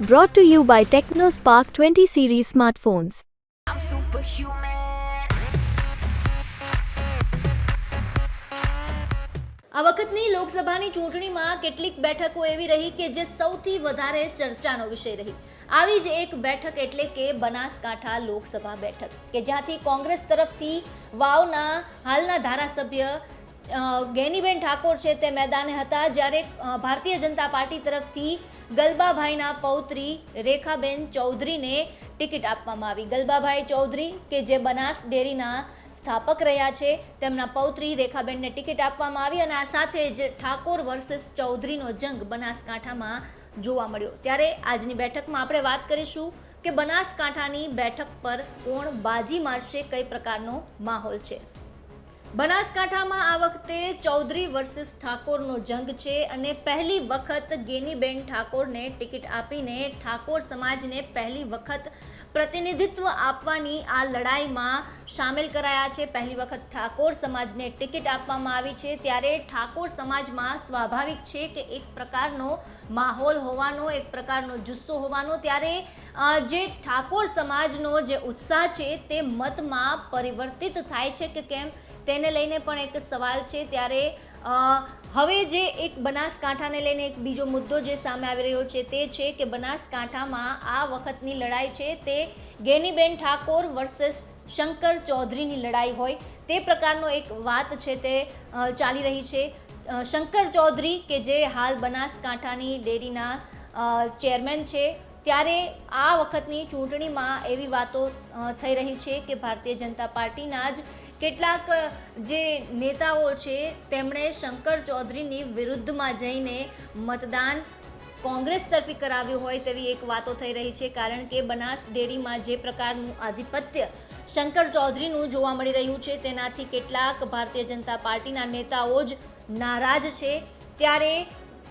Brought to you by TechnoSpark 20 series smartphones. I'm superhuman. આ વખતની લોકસભાની ચૂંટણીમાં કેટલીક બેઠકો એવી રહી કે જે સૌથી વધારે ચર્ચાનો વિષય રહી આવી જ એક બેઠક એટલે કે બનાસકાંઠા લોકસભા બેઠક કે જ્યાંથી કોંગ્રેસ તરફથી વાવના હાલના ધારાસભ્ય ગેનીબેન ઠાકોર છે તે મેદાને હતા જ્યારે ભારતીય જનતા પાર્ટી તરફથી ગલબાભાઈના પૌત્રી રેખાબેન ચૌધરીને ટિકિટ આપવામાં આવી. ગલબાભાઈ ચૌધરી કે જે બનાસ ડેરીના સ્થાપક રહ્યા છે, તેમના પૌત્રી રેખાબેનને ટિકિટ આપવામાં આવી અને આ સાથે જ ઠાકોર વર્સેસ ચૌધરીનો જંગ બનાસકાંઠામાં જોવા મળ્યો. ત્યારે આજની બેઠકમાં આપણે વાત કરીશું કે બનાસકાંઠાની બેઠક પર કોણ બાજી મારશે, કઈ પ્રકારનો માહોલ છે? બનાસકાંઠામાં આ વખતે ચૌધરી વર્સિસ ઠાકોરનો જંગ છે અને પહેલી વખત ગેનીબેન ઠાકોરને ટિકિટ આપીને ઠાકોર સમાજને પહેલી વખત પ્રતિનિધિત્વ આપવાની આ લડાઈમાં સામેલ કરાયા છે. પહેલી વખત ઠાકોર સમાજને ટિકિટ આપવામાં આવી છે. ત્યારે ઠાકોર સમાજમાં સ્વાભાવિક છે કે એક પ્રકારનો માહોલ હોવાનો, એક પ્રકારનો જુસ્સો હોવાનો. ત્યારે જે ઠાકોર સમાજનો જે ઉત્સાહ છે તે મતમાં પરિવર્તિત થાય છે કે કેમ તેને લઈને પણ એક સવાલ છે. ત્યારે હવે જે એક બનાસકાંઠાને લઈને એક બીજો મુદ્દો જે સામે આવી રહ્યો છે તે છે કે બનાસકાંઠામાં આ વખતની લડાઈ છે તે ગેનીબેન ઠાકોર વર્સેસ શંકર ચૌધરીની લડાઈ હોય તે પ્રકારનો એક વાત છે તે ચાલી રહી છે. શંકર ચૌધરી કે જે હાલ બનાસકાંઠાની ડેરીના ચેરમેન છે ત્યારે આ વખતની ચૂંટણીમાં એવી વાતો થઈ રહી છે કે ભારતીય જનતા પાર્ટીના જ કેટલાક જે નેતાઓ છે તેમણે શંકર ચૌધરીની વિરુદ્ધમાં જઈને મતદાન કોંગ્રેસ તરફી કરાવ્યું હોય તેવી એક વાતો થઈ રહી છે. કારણ કે બનાસ ડેરીમાં જે પ્રકારનું આધિપત્ય શંકર ચૌધરીનું જોવા મળી રહ્યું છે, તેનાથી કેટલાક ભારતીય જનતા પાર્ટીના નેતાઓ જ નારાજ છે. ત્યારે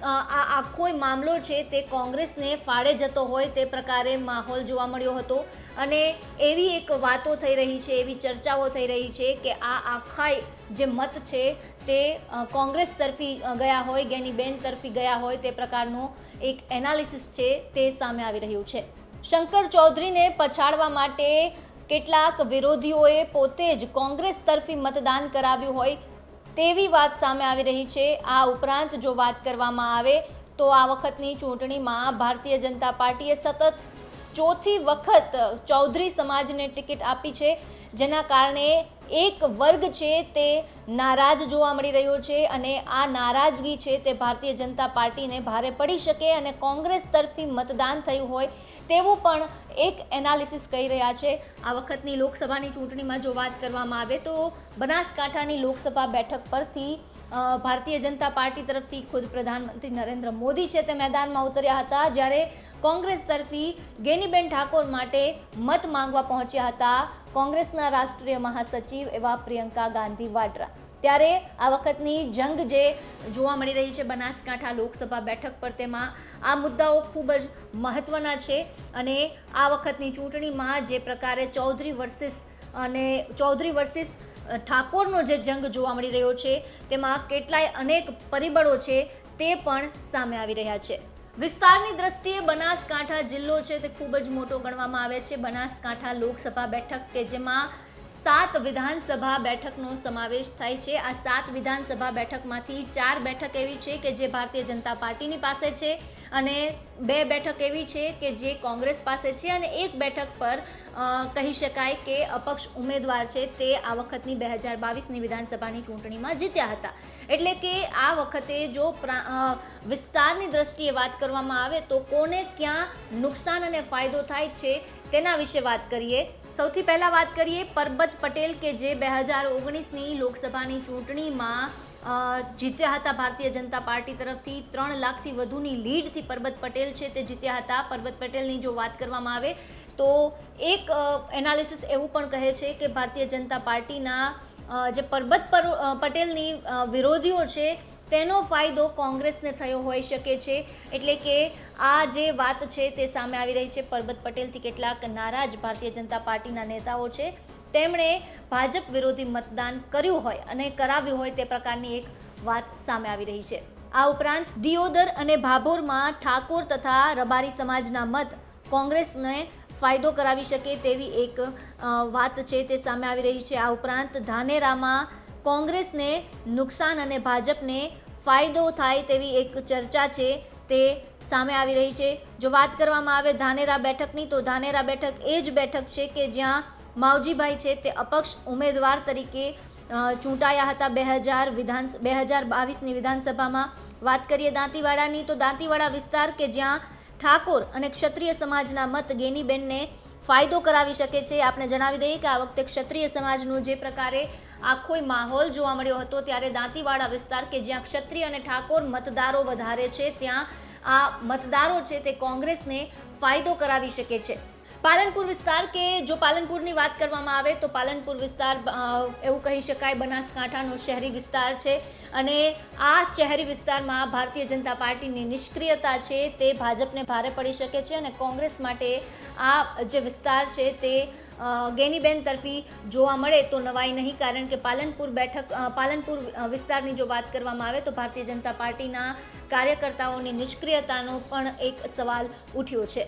આ આખો મામલો છે તે કોંગ્રેસને ફાળે જતો હોય તે પ્રકારે માહોલ જોવા મળ્યો હતો. અને એવી એક વાતો થઈ રહી છે, એવી ચર્ચાઓ થઈ રહી છે કે આ આખા જે મત છે તે કોંગ્રેસ તરફી ગયા હોય ગેનીબેન તરફી ગયા હોય તે પ્રકારનો એક એનાલિસિસ છે તે સામે આવી રહ્યું છે. શંકર ચૌધરીને પછાડવા માટે કેટલાક વિરોધીઓએ પોતે જ કોંગ્રેસ તરફી મતદાન કરાવ્યું હોય તેવી વાત સામે આવી રહી છે. આ ઉપરાંત જો વાત કરવામાં આવે તો આ વખતની ચૂંટણીમાં ભારતીય જનતા પાર્ટીએ સતત ચોથી વખત ચૌધરી સમાજને ટિકિટ આપી છે, જેના કારણે એક વર્ગ છે તે નારાજ જોવા મળી રહ્યો છે અને આ નારાજગી છે તે ભારતીય જનતા પાર્ટીને ભારે પડી શકે અને કોંગ્રેસ તરફી મતદાન થયું હોય તેવું પણ એક એનાલિસિસ કહી રહ્યા છે. આ વખતની લોકસભાની ચૂંટણીમાં જો વાત કરવામાં આવે તો બનાસકાંઠાની લોકસભા બેઠક પરથી ભારતીય જનતા પાર્ટી તરફથી ખુદ પ્રધાનમંત્રી નરેન્દ્ર મોદી છે તે મેદાનમાં ઉતર્યા હતા. જ્યારે કોંગ્રેસ તરફી ગેનીબેન ઠાકોર માટે મત માંગવા પહોંચ્યા હતા. કોંગ્રેસના રાષ્ટ્રીય મહાસચિવ એવા પ્રિયંકા ગાંધી વાડ્રા. ત્યારે આ વખતની જંગ જે જોવા મળી રહી છે બનાસકાંઠા લોકસભા બેઠક પર, તેમાં આ મુદ્દાઓ ખૂબ જ મહત્ત્વના છે અને આ વખતની ચૂંટણીમાં જે પ્રકારે ચૌધરી વર્સિસ અને ચૌધરી વર્સિસ ઠાકોરનો જે જંગ જોવા મળી રહ્યો છે, તેમાં કેટલાય અનેક પરિબળો છે તે પણ સામે આવી રહ્યા છે. વિસ્તારની દ્રષ્ટિએ બનાસકાંઠા જિલ્લો છે તે ખૂબ જ મોટો ગણવામાં આવે છે. બનાસકાંઠા લોકસભા બેઠક કે જેમાં સાત વિધાનસભા બેઠકનો સમાવેશ થાય છે. આ સાત વિધાનસભા બેઠકમાંથી ચાર બેઠક એવી છે કે જે ભારતીય જનતા પાર્ટીની પાસે છે અને બે બેઠક એવી છે કે જે કોંગ્રેસ પાસે છે અને એક બેઠક પર કહી શકાય કે અપક્ષ ઉમેદવાર છે તે આ વખતની બે હજાર બાવીસની વિધાનસભાની ચૂંટણીમાં જીત્યા હતા. એટલે કે આ વખતે જો વિસ્તારની દ્રષ્ટિએ વાત કરવામાં આવે તો કોને ક્યાં નુકસાન અને ફાયદો થાય છે તેના વિશે વાત કરીએ. સૌથી પહેલાં વાત કરીએ પરબત પટેલ કે જે બે હજાર ઓગણીસની લોકસભાની ચૂંટણીમાં જીત્યા હતા ભારતીય જનતા પાર્ટી તરફથી. ત્રણ લાખથી વધુની લીડથી પરબત પટેલ છે તે જીત્યા હતા. પરબત પટેલની જો વાત કરવામાં આવે તો એક એનાલિસિસ એવું પણ કહે છે કે ભારતીય જનતા પાર્ટીના જે પરબત પર પટેલની વિરોધીઓ છે તેનો ફાયદો કોંગ્રેસને થયો હોઈ શકે છે. એટલે કે આ જે વાત છે તે સામે આવી રહી છે. પરબત પટેલથી કેટલાક નારાજ ભારતીય જનતા પાર્ટીના નેતાઓ છે. તેમણે ભાજપ વિરોધી મતદાન કર્યું હોય અને કરાવ્યું હોય તે પ્રકારની એક વાત સામે આવી રહી છે. આ ઉપરાંત દિયોદર અને ભાભોરમાં ઠાકોર તથા રબારી સમાજના મત કોંગ્રેસને ફાયદો કરાવી શકે તેવી એક વાત છે તે સામે આવી રહી છે. આ ઉપરાંત ધાનેરામાં કોંગ્રેસને નુકસાન અને ભાજપને ફાયદો થાય તેવી એક ચર્ચા છે તે સામે આવી રહી છે. જો વાત કરવામાં આવે ધાનેરા બેઠકની, તો ધાનેરા બેઠક એ જ બેઠક છે કે જ્યાં માવજીભાઈ છે તે અપક્ષ ઉમેદવાર તરીકે ચૂંટાયા હતા બે હજાર વિધાન, બે હજાર બાવીસની વિધાનસભામાં. વાત કરીએ દાંતીવાડાની, તો દાંતીવાડા વિસ્તાર કે જ્યાં ઠાકોર અને ક્ષત્રિય સમાજના મત ગેનીબેનને ફાયદો કરાવી શકે છે. આપણે જણાવી દઈએ કે આ વખતે ક્ષત્રિય સમાજનું જે પ્રકારે આખોય માહોલ જોવા મળ્યો હતો ત્યારે દાંતીવાડા વિસ્તાર કે જ્યાં ક્ષત્રિય અને ઠાકોર મતદારો વધારે છે, ત્યાં આ મતદારો છે તે કોંગ્રેસને ફાયદો કરાવી શકે છે. પાલનપુર વિસ્તાર કે જો પાલનપુરની વાત કરવામાં આવે તો પાલનપુર વિસ્તાર એવું કહી શકાય બનાસકાંઠાનો શહેરી વિસ્તાર છે અને આ શહેરી વિસ્તારમાં ભારતીય જનતા પાર્ટીની નિષ્ક્રિયતા છે તે ભાજપને ભારે પડી શકે છે અને કોંગ્રેસ માટે આ જે વિસ્તાર છે તે ગેનીબેન તરફી જોવા મળે તો નવાઈ નહીં, કારણ કે પાલનપુર બેઠક પાલનપુર વિસ્તારની જો વાત કરવામાં આવે તો ભારતીય જનતા પાર્ટીના કાર્યકર્તાઓની નિષ્ક્રિયતાનો પણ એક સવાલ ઉઠ્યો છે.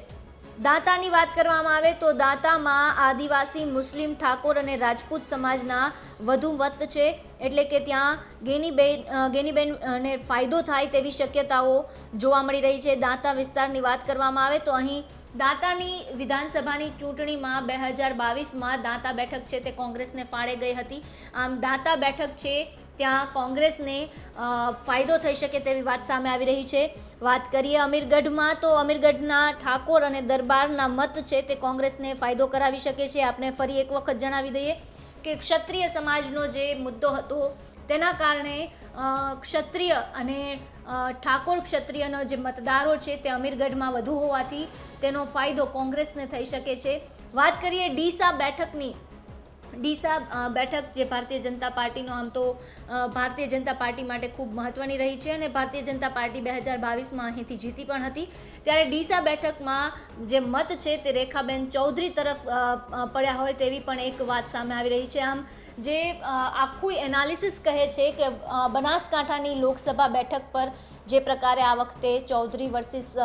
દાંતાની વાત કરવામાં આવે તો દાંતામાં આદિવાસી, મુસ્લિમ, ઠાકોર અને રાજપૂત સમાજના વધુ વત છે. એટલે કે ત્યાં ગેનીબેન ગેનીબેનને ફાયદો થાય તેવી શક્યતાઓ જોવા મળી રહી છે. દાંતા વિસ્તારની વાત કરવામાં આવે તો અહીં દાંતાની વિધાનસભાની ચૂંટણીમાં બે હજાર બાવીસમાં દાંતા બેઠક છે તે કોંગ્રેસને ફાળે ગઈ હતી. આમ દાંતા બેઠક છે ત્યાં કોંગ્રેસને ફાયદો થઈ શકે તેવી વાત સામે આવી રહી છે. વાત કરીએ અમીરગઢમાં, તો અમીરગઢના ઠાકોર અને દરબારના મત છે તે કોંગ્રેસને ફાયદો કરાવી શકે છે. આપણે ફરી એક વખત જણાવી દઈએ કે ક્ષત્રિય સમાજનો જે મુદ્દો હતો, તેના કારણે ક્ષત્રિય અને ઠાકોર ક્ષત્રિયનો જે મતદારો છે તે અમીરગઢમાં વધુ હોવાથી તેનો ફાયદો કોંગ્રેસને થઈ શકે છે. વાત કરીએ ડીસા બેઠકની ડીસા બેઠક જે ભારતીય જનતા પાર્ટીનો આમ તો ભારતીય જનતા પાર્ટી માટે ખૂબ મહત્ત્વની રહી છે અને ભારતીય જનતા પાર્ટી બે હજાર બાવીસમાં અહીંથી જીતી પણ હતી. ત્યારે ડીસા બેઠકમાં જે મત છે તે રેખાબેન ચૌધરી તરફ પડ્યા હોય તેવી પણ એક વાત સામે આવી રહી છે. આમ જે આખું એનાલિસિસ કહે છે કે બનાસકાંઠાની લોકસભા બેઠક પર જે પ્રકારે આ વખતે ચૌધરી વર્સિસ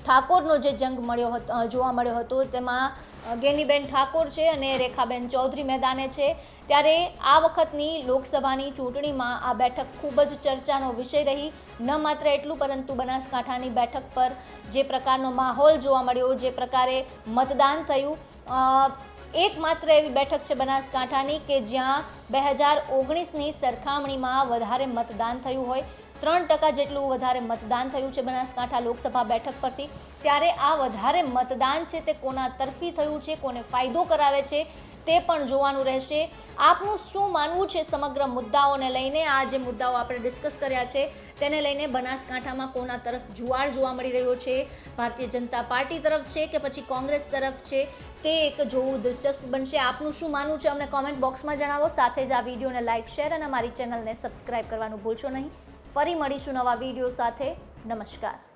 ઠાકોરનો જે જંગ મળ્યો હતો જોવા મળ્યો હતો, તેમાં ગેનીબેન ઠાકોર છે અને રેખાબેન ચૌધરી મેદાને છે. ત્યારે આ વખતની લોકસભાની ચૂંટણીમાં આ બેઠક ખૂબ જ ચર્ચાનો વિષય રહી. ન માત્ર એટલું, પરંતુ બનાસકાંઠાની બેઠક પર જે પ્રકારનો માહોલ જોવા મળ્યો, જે પ્રકારે મતદાન થયું એકમાત્ર એવી બેઠક છે બનાસકાંઠાની કે જ્યાં બે હજાર ઓગણીસની સરખામણીમાં વધારે મતદાન થયું હોય. ત્રણ ટકા જેટલું વધારે મતદાન થયું છે બનાસકાંઠા લોકસભા બેઠક પરથી. ત્યારે આ વધારે મતદાન છે તે કોના તરફી થયું છે, કોને ફાયદો કરાવે છે તે પણ જોવાનું રહેશે. આપનું શું માનવું છે સમગ્ર મુદ્દાઓને લઈને? આ જે મુદ્દાઓ આપણે ડિસ્કસ કર્યા છે તેને લઈને બનાસકાંઠામાં કોના તરફ જુવાળ જોવા મળી રહ્યો છે? ભારતીય જનતા પાર્ટી તરફ છે કે પછી કોંગ્રેસ તરફ છે? તે એક જોવું દિલચસ્પ બનશે. આપનું શું માનવું છે? અમને કોમેન્ટ બોક્સમાં જણાવો. સાથે જ આ વિડીયોને લાઇક શેર અને અમારી ચેનલને સબસ્ક્રાઇબ કરવાનું ભૂલશો નહીં. ફરી મળીશું નવા વીડિયો સાથે. નમસ્કાર.